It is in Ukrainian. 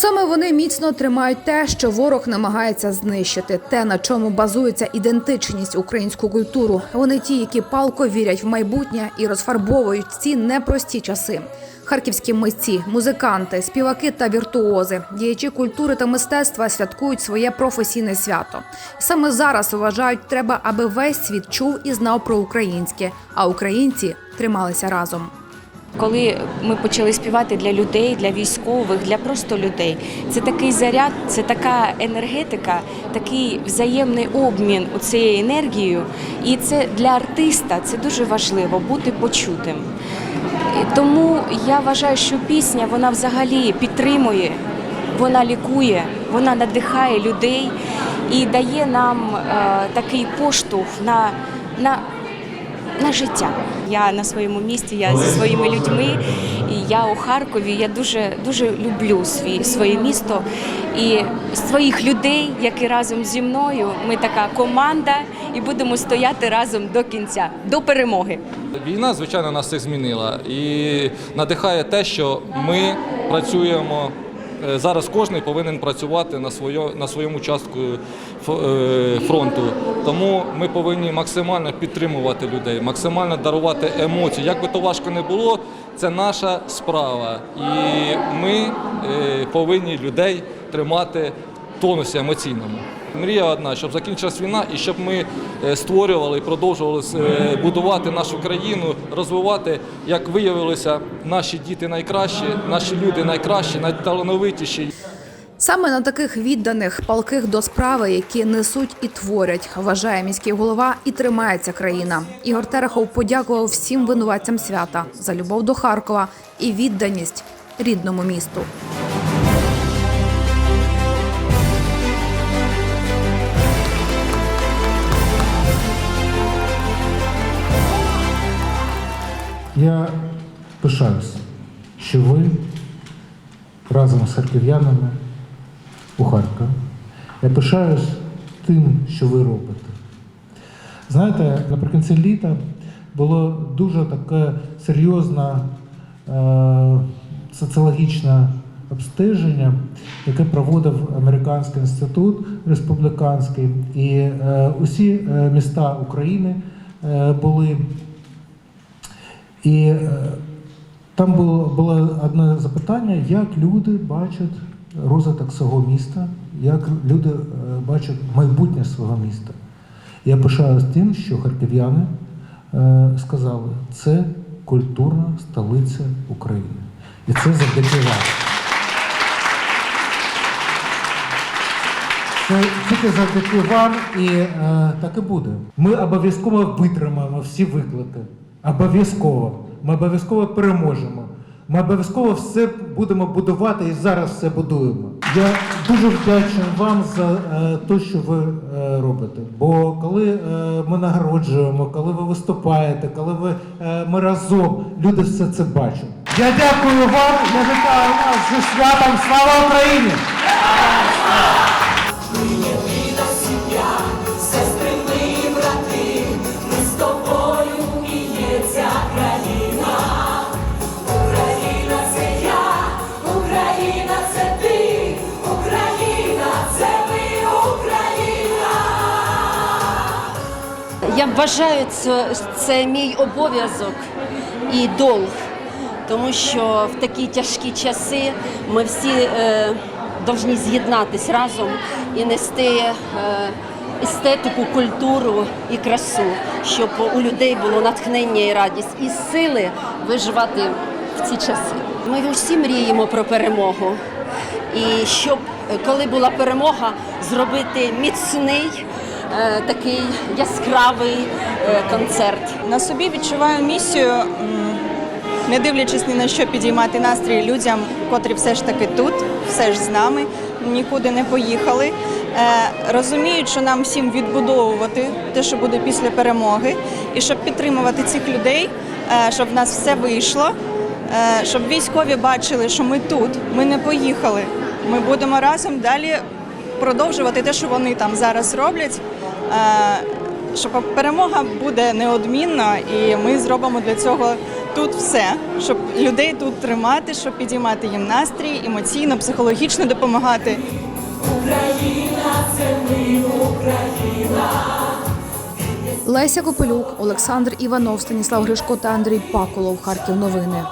Саме вони міцно тримають те, що ворог намагається знищити, те, на чому базується ідентичність українську культуру. Вони ті, які палко вірять в майбутнє і розфарбовують ці непрості часи. Харківські митці, музиканти, співаки та віртуози, діячі культури та мистецтва святкують своє професійне свято. Саме зараз вважають, треба, аби весь світ чув і знав про українське, а українці трималися разом. Коли ми почали співати для людей, для військових, для просто людей, це такий заряд, це така енергетика, такий взаємний обмін у цією енергією. І це для артиста це дуже важливо бути почутим. Тому я вважаю, що пісня вона взагалі підтримує, вона лікує, вона надихає людей і дає нам е, такий поштовх на, на на життя. Я на своєму місці, я зі своїми людьми, і я у Харкові. Я дуже дуже люблю свій своє місто і своїх людей, які разом зі мною. Ми така команда, і будемо стояти разом до кінця, до перемоги. Війна, звичайно, нас всіх змінила і надихає те, що ми працюємо. Е, Зараз кожен повинен працювати на, своє, на своєму частку е, фронту. Тому ми повинні максимально підтримувати людей, максимально дарувати емоції. Як би то важко не було, це наша справа. І ми е, повинні людей тримати в тонусі емоційному. Мрія одна, щоб закінчилась війна і щоб ми е, створювали і продовжували е, будувати нашу країну, розвивати, як виявилося, наші діти найкращі, наші люди найкращі, найталановитіші. Саме на таких відданих, палких до справи, які несуть і творять, вважає міський голова і тримається країна. Ігор Терехов подякував всім винуватцям свята за любов до Харкова і відданість рідному місту. Я пишаюсь, що ви разом з харків'янами у Харкові. Я пишаюсь тим, що ви робите. Знаєте, наприкінці літа було дуже таке серйозне е, соціологічне обстеження, яке проводив Американський інститут республіканський, і е, усі е, міста України е, були і е, там було, було одне запитання, як люди бачать розвиток свого міста, як люди е, бачать майбутнє свого міста. Я пишаюсь тим, що харків'яни е, сказали, це культурна столиця України. І це завдяки вам. Це тільки завдяки вам і е, так і буде. Ми обов'язково витримаємо всі виклики. Обов'язково. Ми обов'язково переможемо. Ми обов'язково все будемо будувати і зараз все будуємо. Я дуже вдячний вам за е, те, що ви е, робите. Бо коли е, ми нагороджуємо, коли ви виступаєте, коли ви, ми разом, люди все це бачать. Я дякую вам, я вітаю вас зі святом. Слава Україні! Я вважаю це, це мій обов'язок і долг, тому що в такі тяжкі часи ми всі е, повинні з'єднатися разом і нести е, естетику, культуру і красу, щоб у людей було натхнення і радість, і сили виживати в ці часи. Ми всі мріємо про перемогу. І щоб, е, коли була перемога, зробити міцний такий яскравий е, концерт. На собі відчуваю місію, не дивлячись ні на що підіймати настрій людям, котрі все ж таки тут, все ж з нами, нікуди не поїхали. Е, Розуміють, що нам всім відбудовувати те, що буде після перемоги, і щоб підтримувати цих людей, е, щоб в нас все вийшло, е, щоб військові бачили, що ми тут, ми не поїхали. Ми будемо разом далі продовжувати те, що вони там зараз роблять. Е, що перемога буде неодмінна, і ми зробимо для цього тут все, щоб людей тут тримати, щоб підіймати їм настрій, емоційно, психологічно допомагати. Україна Україна Леся Копелюк, Олександр Іванов, Станіслав Гришко та Андрій Паколов. Харків новини.